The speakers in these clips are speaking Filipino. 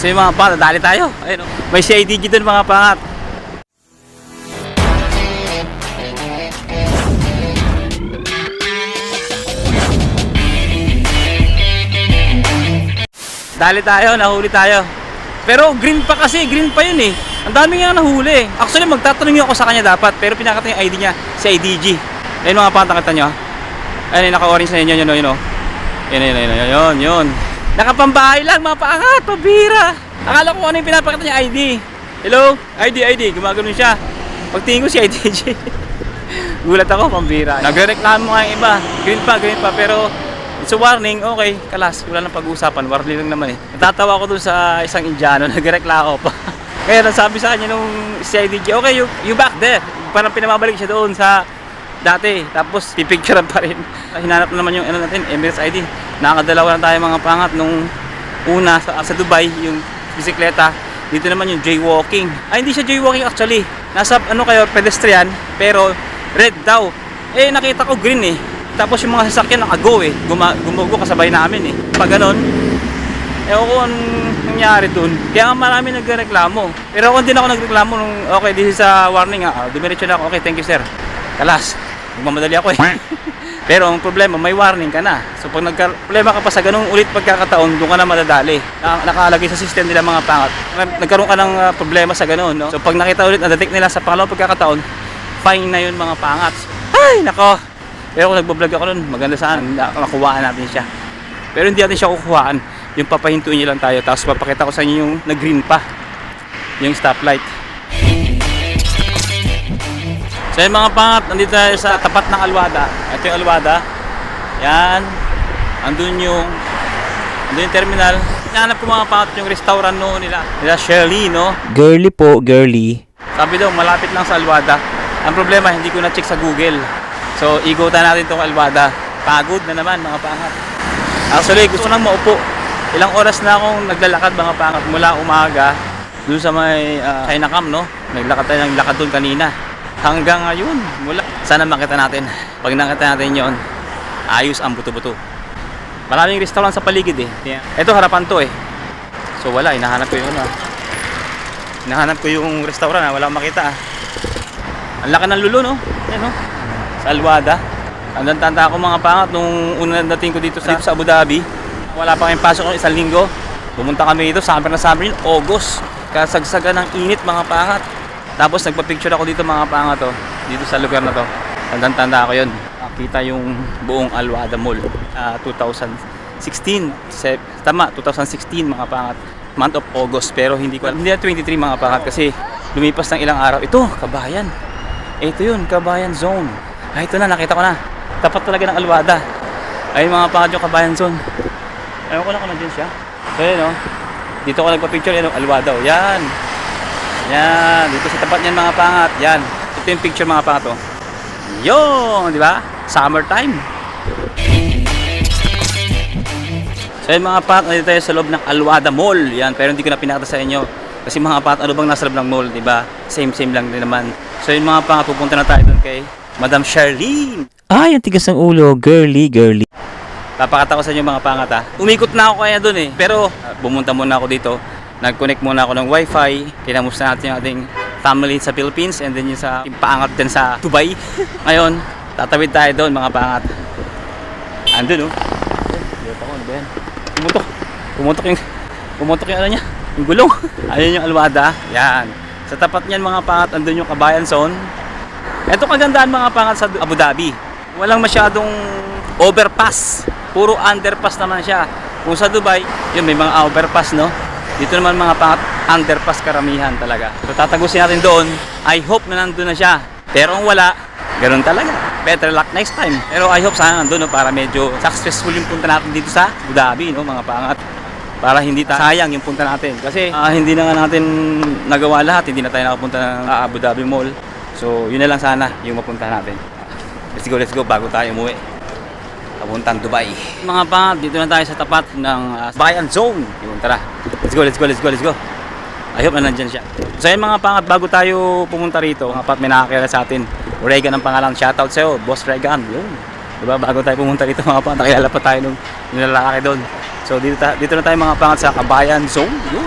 So yung mga pangat, dali tayo. Ayun, oh. May CIDG doon mga pangat. Dali tayo, nahuli tayo. Pero green pa kasi, green pa yun eh. Ang dami nga nahuli. Actually, magtatanong ako sa kanya dapat, pero pinakita yung ID niya, si IDG. Ayun mga pantakita nyo. Ayun, yung naka-orange na yun, yun, yun, yun, yun. Yun, yun, yun, yun, yun, yun. Nakapambahay lang, mga paangat, pabira. Akala ko ano yung pinapakita niya ID. Hello? ID, ID. Gumagano siya. Pagtingin ko si IDG. Gulat ako, pambira. Nagreklamo nga yung iba. Green pa, green pa. Pero it's a warning. Okay, kalas. Wala nang pag-uusapan. Warning lang naman eh. Natatawa ko dun sa isang Indiano. Nagreklamo pa. Kaya sabi sa kanya nung si IDG, okay, you, you back there. Parang pinamabalik siya doon sa dati. Tapos pipicturean pa rin. Hinanap na naman yung ano natin, Emirates ID. Nakakadalawa lang tayo mga pangat nung una sa, sa Dubai, yung bisikleta. Dito naman yung jaywalking. Ay, hindi siya jaywalking actually. Nasa ano kayo, pedestrian, pero red daw. Eh, nakita ko green eh. Tapos yung mga sasakyan nakago eh. Guma, gumugo kasabay namin eh. Pag ganon, Ewan ko anong nangyari dun. Kaya marami nagreklamo. Pero ako din ako nagreklamo nung, okay, this is a warning ah. Dumiretso na ako. Okay, thank you sir. Kalas. Nagmamadali ako eh. Pero ang problema, may warning ka na. So pag nagka-problema ka pa sa ganung ulit pagkakataon, doon ka na madadali. Na, nakalagay sa system nila mga pangat. Nagkaroon ka ng ah, problema sa ganun, no? So pag nakita ulit, na-detect nila sa pangalawang pagkakataon, fine na yun mga pangat. Ay, nako. Pero kung nagbablog ako nun, maganda saan, makuhaan natin siya. Pero hindi natin siya kukuhaan. Yung papahintuin niyo lang tayo. Tapos papakita ko sa inyo yung nag-green pa. Yung stoplight. So yung mga pangat, nandito tayo sa tapat ng Alwada. Ito yung Alwada. Yan. Andun yung andun yung terminal. Hinahanap ko mga pangat yung restaurant no nila. Nila Shirley, no? Girly po, girly. Sabi daw, malapit lang sa Alwada. Ang problema, hindi ko na-check sa Google. So, igutan natin itong Alwada. Pagod na naman, mga pangat. Actually, gusto ko nang maupo. Ilang oras na akong naglalakad, mga pangat, mula umaga. Doon sa may uh, Chinacam, no? Naglakad tayo ng lakad doon kanina. Hanggang ngayon, mula. Sana makita natin. Pag nakita natin yon ayos ang buto-buto. Maraming restaurant sa paligid eh. Ito harapan to eh. So wala, hinahanap ko ano. ah. Hinahanap ko yung restaurant, ah. wala makita ah. Ang laki ng lulo, no? Yan, no? Sa Alwada. Tandang-tanda ako mga pangat nung unang dating ko dito sa, dito sa Abu Dhabi. Wala pa kayong pasok ng isang linggo. Pumunta kami dito, summer na summer yun, August. Kasagsagan ng init mga pangat. Tapos nagpa-picture ako dito mga pangat to. Dito sa lugar na to. Tandang-tanda ako yun. Nakita yung buong Alwada Mall. ah, 2016. Se- tama, 2016 mga pangat. Month of August. Pero hindi ko Hindi na 23 mga pangat kasi lumipas ng ilang araw. Ito, kabayan. Ito yun, Kabayan Zone. Ay, ito na, nakita ko na. Tapat talaga ng Alwada. Ay, mga pangat yung Kabayan Zone. Ayaw ko lang kung siya. So, yun, oh. Dito ko nagpa-picture, yan, oh, Alwada, oh. Yan. Yan. Dito sa tapat niyan, mga pangat. Yan. Ito yung picture, mga pangat, oh. Yun, di ba? Summertime. So, yun, mga pangat, nandito tayo sa loob ng Alwada Mall. Yan, pero hindi ko na pinakita sa inyo. Kasi mga pangat, ano bang nasa loob ng mall, di ba? Same, same lang din naman. So, yun, mga pangat, pupunta na tayo doon kay Madam Charlene. Ay, ang tigas ng ulo. Girly, girly. Papakita ko sa inyo mga pangat ha. Umikot na ako kaya doon eh. Pero uh, bumunta muna ako dito. Nag-connect muna ako ng wifi. Kinamusta natin yung ating family sa Philippines and then yung sa yung paangat din sa Dubai. Ngayon, tatawid tayo doon mga pangat. Andun oh. Ayun, ako, ano ba yan? Pumutok. Pumutok yung, pumutok yung ano niya. Yung gulong. Ayun yung alwada. Yan. Sa tapat niyan mga pangat, andun yung Kabayan Zone. Ito kagandaan mga pangat sa Abu Dhabi. Walang masyadong overpass. Puro underpass naman siya. Kung sa Dubai, yun may mga overpass no. Dito naman mga pangat underpass karamihan talaga. So tatagusin natin doon. I hope na nandun na siya. Pero kung wala, ganun talaga. Better luck next time. Pero I hope sana nandun no, para medyo successful yung punta natin dito sa Abu no mga pangat para hindi ta sayang yung punta natin kasi ah, hindi na nga natin nagawa lahat hindi na tayo nakapunta ng ah, Abu Dhabi Mall so yun na lang sana yung mapunta natin let's go let's go bago tayo umuwi papuntang Dubai mga pangat dito na tayo sa tapat ng uh, Bayan Zone yun tara let's go let's go let's go let's go I hope na nandyan siya so yun mga pangat bago tayo pumunta rito mga pangat may nakakilala sa atin Regan ang pangalan shoutout sa'yo boss Regan yun diba bago tayo pumunta rito mga pangat nakilala pa tayo nung nilalaki doon So dito, ta- dito na tayo mga pangat sa Kabayan Zone. Yun.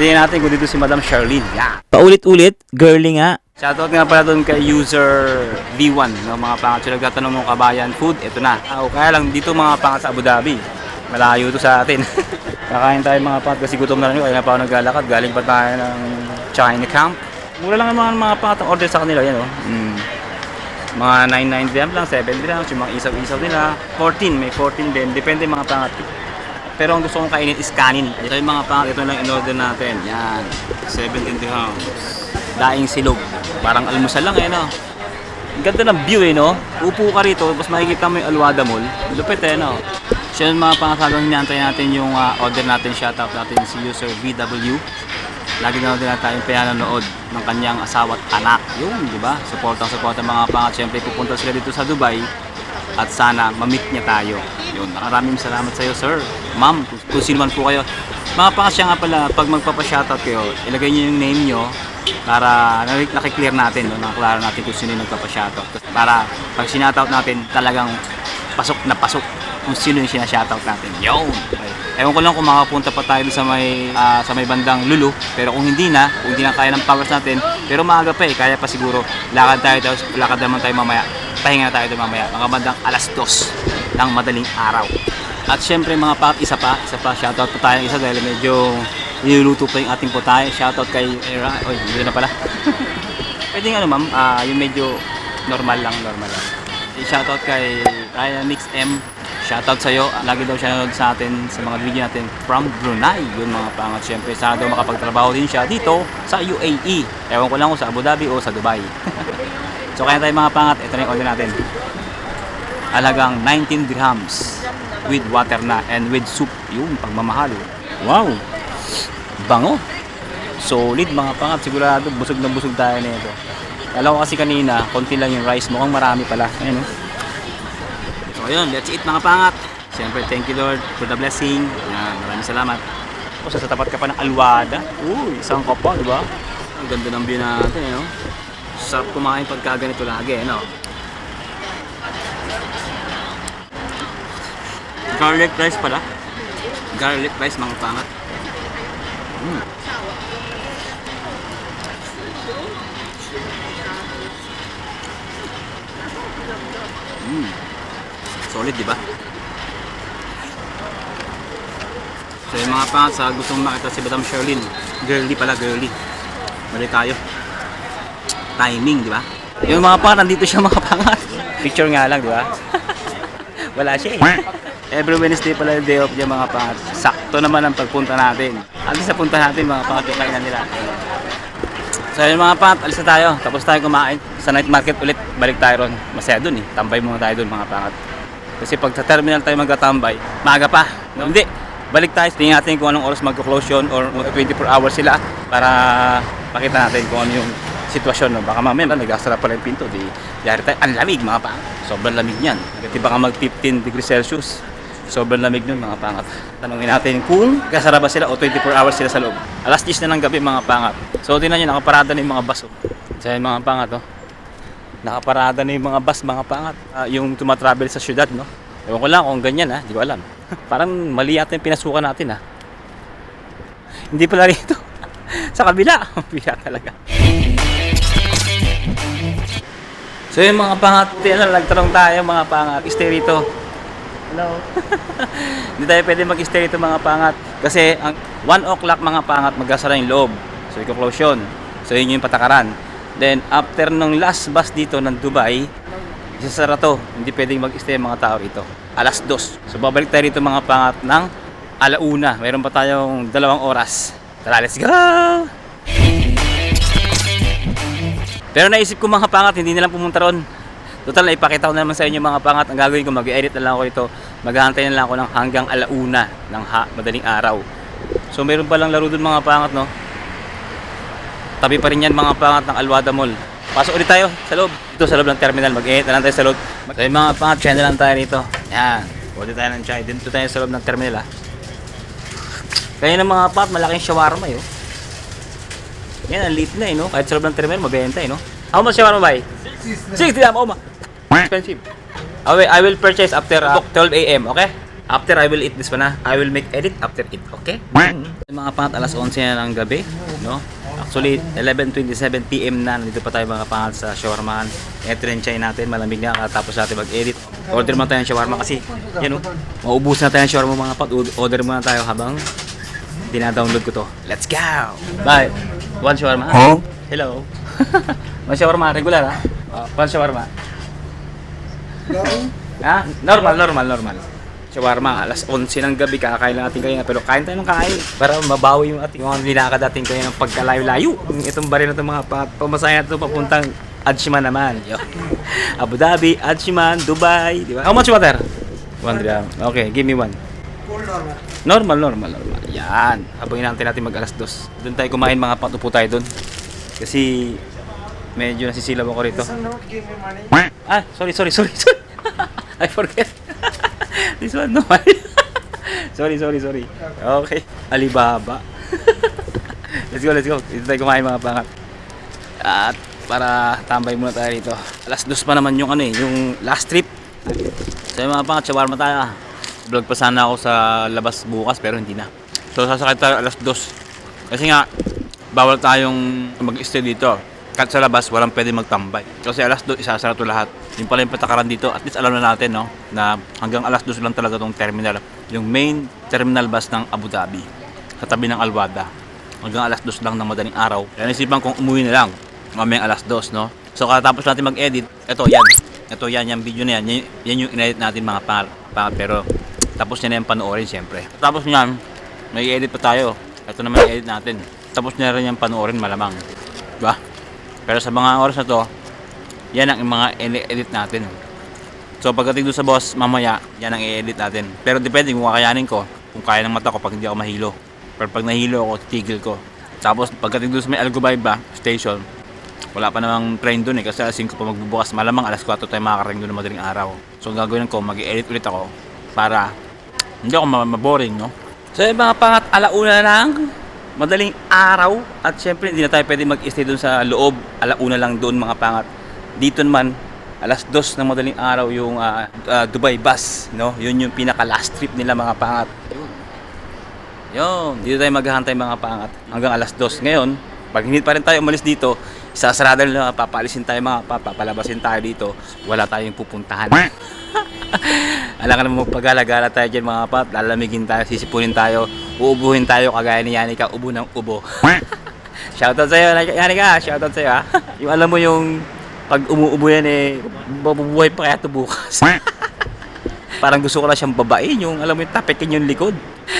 Tingnan natin kung dito si Madam Charlene. Yeah. Paulit-ulit, girly nga. Shoutout nga pala doon kay user V1 no, mga pangat. So nagtatanong ng Kabayan Food, ito na. Ah, kaya lang dito mga pangat sa Abu Dhabi. Malayo to sa atin. Kakain tayo mga pangat kasi gutom na rin. Kaya na pa ako naglalakad. Galing pa tayo ng China Camp. Mura lang ang mga, mga pangat ang order sa kanila. Yan oh. Mm. Mga 99 dirham lang, 7 dirhams, yung mga isaw-isaw nila. 14, may 14 din. Depende mga pangat. Pero ang gusto kong kainin is kanin. Ito yung mga pangat, ito lang in-order natin. Yan, 17 dirhams. Daing silog. Parang almusal lang eh, no? Ang ganda ng view eh, no? Upo ka rito, tapos makikita mo yung Alwada Mall. Lupit eh, no? Siya yung mga pangasagang hinihantay natin yung ah, order natin, shoutout natin si user VW. Lagi na din natin yung nanonood ng kanyang asawa at anak. Yun, di ba? Supportang support ang mga pangat. Siyempre, pupunta sila dito sa Dubai at sana ma-meet niya tayo. Yun, maraming salamat sa iyo, sir. Ma'am, kung sino man po kayo. Mga pangat siya nga pala, pag magpapa-shoutout kayo, ilagay niyo yung name niyo para naki- nakiklear natin, no? nakaklaro natin kung sino yung nagpapa-shoutout. Para pag sinoutout natin, talagang pasok na pasok kung sino yung sinashoutout natin. Yo! Okay. Ewan ko lang kung makapunta pa tayo sa may ah, sa may bandang Lulu, pero kung hindi na, kung hindi na kaya ng powers natin, pero maaga pa eh, kaya pa siguro lakad tayo tapos lakad naman tayo mamaya. Pahinga tayo doon mamaya, mga bandang alas dos ng madaling araw. At syempre mga pat, isa pa, isa pa, shoutout po tayo isa dahil medyo niluluto pa yung ating putahe. Shoutout kay Era, oy, dito na pala. Pwede nga ano ma'am, ah, yung medyo normal lang, normal lang. Shoutout kay Ryan Mix M. Shoutout sa'yo. Lagi daw siya nanonood sa atin sa mga video natin from Brunei. Yun mga pangat. Siyempre, sana daw makapagtrabaho din siya dito sa UAE. Ewan ko lang kung sa Abu Dhabi o sa Dubai. so, kaya tayo mga pangat. Ito na yung order natin. Halagang 19 dirhams with water na and with soup. Yun, pagmamahal. Wow! Bango! Solid mga pangat. Sigurado, busog na busog tayo nito. Alam ko kasi kanina, konti lang yung rice. Mukhang marami pala. Ayun oh. So ayun, let's eat mga pangat. Siyempre, thank you Lord for the blessing. Yan, maraming salamat. O, sa tapat ka pa ng alwada. Uy, isang ka di ba? Ang ganda ng view natin, eh? Sarap kumain pagka ganito lagi, eh, no? Garlic rice pala. Garlic rice, mga pangat. Mm. Mm. Solid, di ba? So yung mga pangat sa gusto mong makita si Madam Sherlyn, girly pala, girly. Mali tayo. Timing, di ba? Yung mga pangat, nandito siya mga pangat. Picture nga lang, di ba? Wala siya eh. Every Wednesday pala yung day off niya mga pangat. Sakto naman ang pagpunta natin. At least sa punta natin mga pangat yung kainan nila. So yun mga pangat, alis na tayo. Tapos tayo kumain. Sa night market ulit, balik tayo ron. Masaya dun eh. Tambay muna tayo dun mga pangat. Kasi pag sa terminal tayo magtatambay, maaga pa. No? Hindi. Balik tayo. Tingnan natin kung anong oras mag-close yun or mag 24 hours sila para makita natin kung ano yung sitwasyon. No? Baka mamaya nag-asara pala yung pinto. Di, yari tayo. Ang lamig mga pangat. Sobrang lamig niyan. Kasi baka mag 15 degrees Celsius. Sobrang lamig nun mga pangat. Tanungin natin kung kasara ba sila o 24 hours sila sa loob. Alas 10 na ng gabi mga pangat. So tingnan nyo, nakaparada na yung mga bus. Oh. So yun, mga pangat. Oh. Nakaparada na yung mga bus mga pangat. Ah, yung tumatravel sa syudad. No? Ewan ko lang kung ganyan ha. Di ko alam. Parang mali yata yung pinasukan natin ha. Hindi pala rito. sa kabila. Biya talaga. So yung mga pangat, nagtanong tayo mga pangat. Stay rito. Hello. Hindi tayo pwede mag-stay rito mga pangat. Kasi ang 1 o'clock mga pangat, magkasara yung loob. So i-close. So yun yung patakaran. Then after nung last bus dito ng Dubai, isasara to. Hindi pwedeng mag-stay mga tao rito. Alas 2. So babalik tayo rito mga pangat ng alauna. Meron pa tayong dalawang oras. Tara, let's go! Pero naisip ko mga pangat, hindi na lang pumunta ron. Total, ipakita ko na naman sa inyo mga pangat. Ang gagawin ko, mag-edit na lang ako ito. Maghahantay na lang ako ng hanggang alauna ng ha, madaling araw. So meron pa lang laro dun mga pangat, no? Tabi pa rin yan mga pangat ng Alwada Mall. Pasok ulit tayo sa loob. Dito sa loob ng terminal, mag-edit na lang tayo sa loob. So yung mga pangat, channel lang tayo rito. Yan. Pwede tayo ng chai. Dito tayo sa loob ng terminal, ha? Kaya ng mga pangat, malaking shawarma, yun. Yan, ang late na eh, no? Kahit sa loob ng terminal, mabenta eh, no? How much shawarma ba? 60 dirham, oh ma. Expensive. I will, I will purchase after uh, 12 a.m., okay? After I will eat this one na. I will make edit after it, okay? Mga pangat, alas 11 na ng gabi, no? Actually, 11.27 PM na. Nandito pa tayo mga pangat sa shawarmahan. Ito rin chai natin. Malamig na. Katapos natin mag-edit. Order muna tayo ng shawarma kasi, yan o. Maubos na tayo ng shawarma mga pat. Order muna tayo habang dinadownload ko to. Let's go! Bye! One shawarma. Huh? Hello. One shawarma. Regular ha? Uh, one shawarma. Ha? Normal, normal, normal. Shawarma, alas 11 ng gabi, kakain lang natin kayo Pero kain tayo ng kain para mabawi yung ating mga nilakad natin kayo ng pagkalayo-layo. Itong baril na itong mga pa pamasaya na ito papuntang Ajman naman. Yo. Abu Dhabi, Ajman, Dubai, di ba? How much water? One dirham. Okay, give me one. Normal, normal, normal. Yan. Habang inaantay natin mag alas dos. Doon tayo kumain mga patupo tayo doon. Kasi medyo nasisilaw ako rito. Ah, sorry, sorry, sorry, sorry. I forget. This one, no. sorry, sorry, sorry. Okay. Alibaba. let's go, let's go. Dito tayo kumain mga pangat. At para tambay muna tayo dito. Alas dos pa naman yung ano eh, yung last trip. So yung mga pangat, shawarma tayo. Vlog pa sana ako sa labas bukas pero hindi na. So sasakay tayo alas dos. Kasi nga, bawal tayong mag-stay dito. Kahit sa labas, walang pwede magtambay. Kasi alas 2, isasara to lahat. Yung pala yung patakaran dito, at least alam na natin, no? Na hanggang alas 2 lang talaga tong terminal. Yung main terminal bus ng Abu Dhabi. Sa tabi ng Alwada. Hanggang alas 2 lang ng madaling araw. Kaya nasipan kong umuwi na lang. Mamayang alas 2, no? So katapos natin mag-edit, eto yan. Ito yan, yung video na yan. Yan, yan yung in-edit natin mga par, par pero tapos niya na yung panoorin siyempre. Tapos niyan, may edit pa tayo. Ito naman yung edit natin. Tapos niya rin yung panoorin malamang. Diba? Pero sa mga oras na to, yan ang mga edit natin. So pagdating doon sa boss, mamaya, yan ang i-edit natin. Pero depende kung kakayanin ko, kung kaya ng mata ko pag hindi ako mahilo. Pero pag nahilo ako, titigil ko. Tapos pagdating doon sa may Algubayba station, wala pa namang train doon eh kasi alas 5 pa magbubukas. Malamang alas 4 tayo makakarating doon ng madaling araw. So ang gagawin ko, mag-edit ulit ako para hindi ako ma- maboring, no? So yung mga pangat alauna ng madaling araw at syempre hindi na tayo pwede mag-stay doon sa loob. Alauna lang doon mga pangat. Dito naman alas 2 ng madaling araw yung ah, ah, Dubai bus, no? Yun yung pinaka last trip nila mga pangat. Yun. Yun, dito tayo maghahantay mga pangat hanggang alas 2. Ngayon, pag hindi pa rin tayo umalis dito, isasarada nila, papalisin tayo mga pa, papalabasin tayo dito, wala tayong pupuntahan. Alam ka naman magpagala-gala tayo dyan mga pat, lalamigin tayo, sisipunin tayo, uubuhin tayo kagaya ni Yanika, ubo ng ubo. shoutout sa'yo, Yanika, shoutout sa'yo ha. yung alam mo yung pag umuubo yan eh, mabubuhay pa kaya ito bukas. Parang gusto ko na siyang babain, yung alam mo yung tapikin yung likod.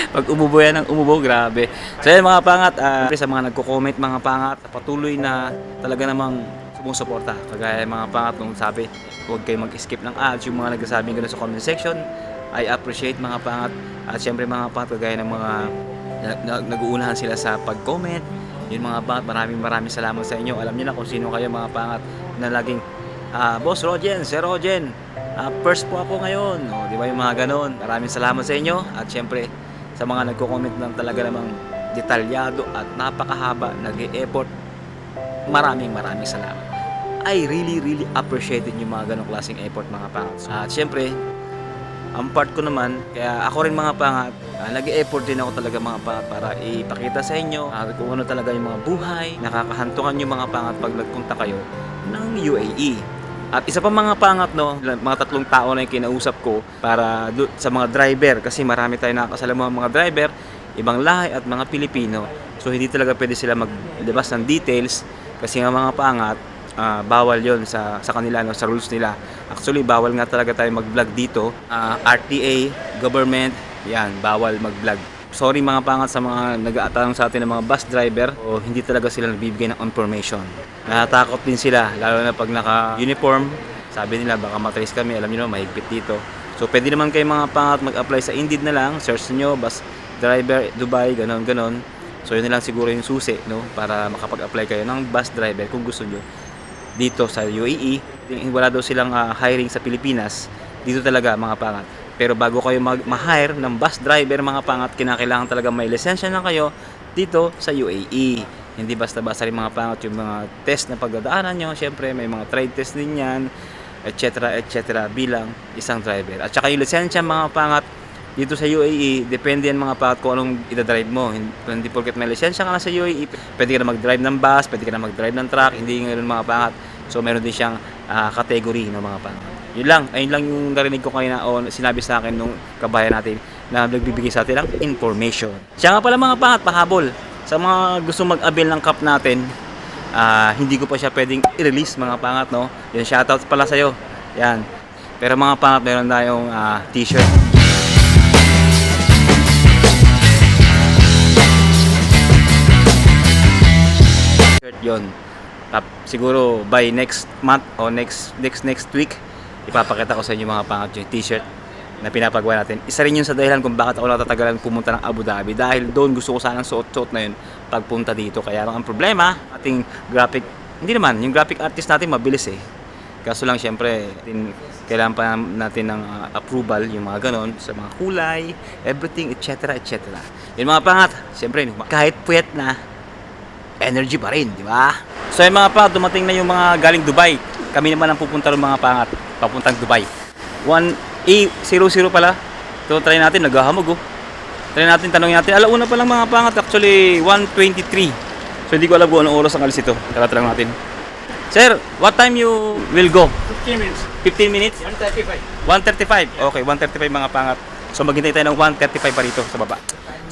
Pag umubo yan ng umubo, grabe. So yan mga pangat, ah, sa mga nagko-comment mga pangat, patuloy na talaga namang sumusuporta. Kagaya mga pangat nung sabi, huwag kayo mag-skip ng ads. Yung mga nagsasabing gano'n sa comment section, I appreciate mga pangat. At syempre mga pangat, kagaya ng mga na- na- nag-uunahan sila sa pag-comment. Yun mga pangat, maraming maraming salamat sa inyo. Alam niyo na kung sino kayo mga pangat na laging Ah, Boss Rogen, Sir Rogen, ah, first po ako ngayon. O, di ba yung mga ganon? Maraming salamat sa inyo. At syempre, sa mga nagko-comment ng talaga namang detalyado at napakahaba, nag-e-effort, maraming maraming salamat. I really, really appreciate yung mga ganong klaseng effort mga pangat. At syempre, ang part ko naman, kaya ako rin mga pangat, ah, nag-e-effort din ako talaga mga pangat para ipakita sa inyo ah, kung ano talaga yung mga buhay, nakakahantungan yung mga pangat pag nagpunta kayo ng UAE. At isa pa mga pangat no, mga tatlong tao na yung kinausap ko para sa mga driver kasi marami tayong nakakasalamuhan mga driver, ibang lahi at mga Pilipino. So hindi talaga pwede sila maglabas ng details kasi nga mga pangat ah, bawal yon sa sa kanila no sa rules nila. Actually bawal nga talaga tayo mag-vlog dito. Ah, RTA, government, yan, bawal mag-vlog. Sorry mga pangat sa mga nag-aatanong sa atin ng mga bus driver o hindi talaga sila nagbibigay ng information. Natatakot din sila lalo na pag naka-uniform. Sabi nila baka matrace kami, alam niyo no, mahigpit dito. So pwede naman kayo mga pangat mag-apply sa Indeed na lang, search niyo bus driver Dubai, ganon ganon. So yun lang siguro yung susi no para makapag-apply kayo ng bus driver kung gusto niyo dito sa UAE. Wala daw silang ah, hiring sa Pilipinas. Dito talaga mga pangat. Pero bago kayo mag- ma-hire ng bus driver mga pangat, kinakailangan talaga may lisensya na kayo dito sa UAE. Hindi basta-basta rin mga pangat yung mga test na pagdadaanan nyo. Siyempre, may mga trade test din yan, etc. etc. bilang isang driver. At saka yung lisensya mga pangat, dito sa UAE, depende yan mga pangat kung anong idadrive mo. Hin- Hindi porket may lisensya ka na sa UAE, pwede ka na mag-drive ng bus, pwede ka na mag-drive ng truck, hindi ngayon mga pangat. So meron din siyang ah, category ng mga pangat. Yun lang, ayun lang yung narinig ko kanina o sinabi sa akin nung kabayan natin na nagbibigay sa atin ng information. Siya nga pala mga pangat, pahabol. Sa mga gusto mag-avail ng cup natin, ah, hindi ko pa siya pwedeng i-release mga pangat, no? Yan, shoutout pala sa'yo. Yan. Pero mga pangat, meron tayong ah, t-shirt. Yon. Tap, siguro by next month o next next next week, ipapakita ko sa inyo mga pangat yung t-shirt na pinapagawa natin. Isa rin yun sa dahilan kung bakit ako natatagalan pumunta ng Abu Dhabi dahil doon gusto ko sanang suot-suot na yun pagpunta dito. Kaya lang ang problema, ating graphic, hindi naman, yung graphic artist natin mabilis eh. Kaso lang syempre, tin, kailangan pa natin ng uh, approval, yung mga ganon, sa mga kulay, everything, etc. etc. Yung mga pangat, syempre, kahit puyat na, energy pa rin, di ba? So yung mga pangat, dumating na yung mga galing Dubai. Kami naman ang pupunta ng mga pangat, papuntang Dubai. 1A00 pala. Ito, try natin, naghahamog oh. Try natin, tanongin natin. Alauna pa lang mga pangat, actually 123. So hindi ko alam kung anong oras ang alis ito. Tara, try natin. Sir, what time you will go? 15 minutes. 15 minutes? 135. 135. Okay, 135 mga pangat. So maghintay tayo ng 135 pa rito sa baba.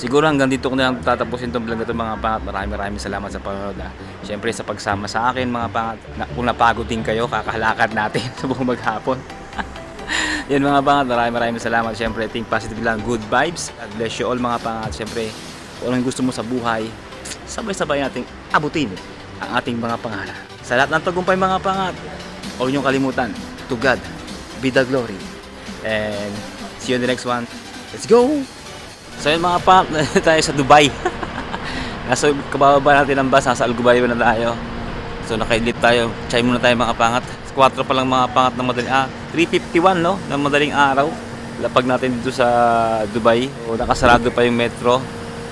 Siguro hanggang dito ko na lang tatapusin itong vlog ito mga pangat. Maraming maraming salamat sa panonood. Ha. Siyempre sa pagsama sa akin mga pangat. Na, kung napagod din kayo, kakahalakad natin sa buong maghapon. Yan mga pangat, maraming maraming salamat. Siyempre, think positive lang, good vibes. God bless you all mga pangat. Siyempre, kung anong gusto mo sa buhay, sabay-sabay nating abutin ang ating mga pangarap. Sa lahat ng tagumpay mga pangat, huwag niyong kalimutan, to God be the glory. And see you in the next one. Let's go! So yun mga nandito tayo sa Dubai. Nasa kabababa natin ng bus, nasa Al Gubayo na tayo. So nakaidlip tayo, chay muna tayo mga pangat. 4 pa lang mga pangat ng madaling, ah, 351 no, ng madaling araw. Lapag natin dito sa Dubai. O nakasarado pa yung metro.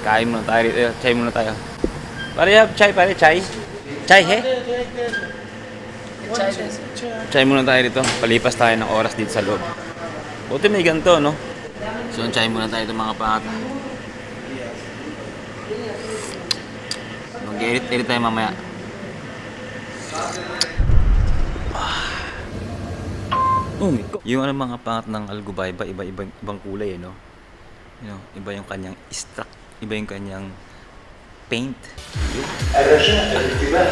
Kain muna tayo, eh, chay muna tayo. Pare, have chai, pare, chai. Chai, he? Chai muna tayo dito. Palipas tayo ng oras dito sa loob. Buti may ganito, no? So, chai muna tayo ito mga pangat. Mag-edit-edit tayo mamaya. Oh my God. Yung ano mga pangat ng Algubayba, iba-iba ibang kulay, eh, no? You know, iba yung kanyang struck, iba yung kanyang paint. Yun. Diba?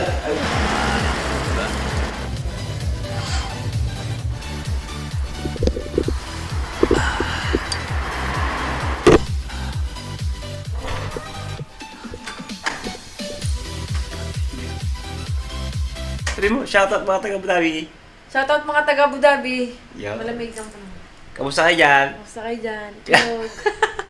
Mo, shoutout mga taga Abu Dhabi. Shoutout mga taga Abu Dhabi. Yo. Malamig ang panahon. Kamusta kayo dyan? Kamusta kayo dyan? Tulog.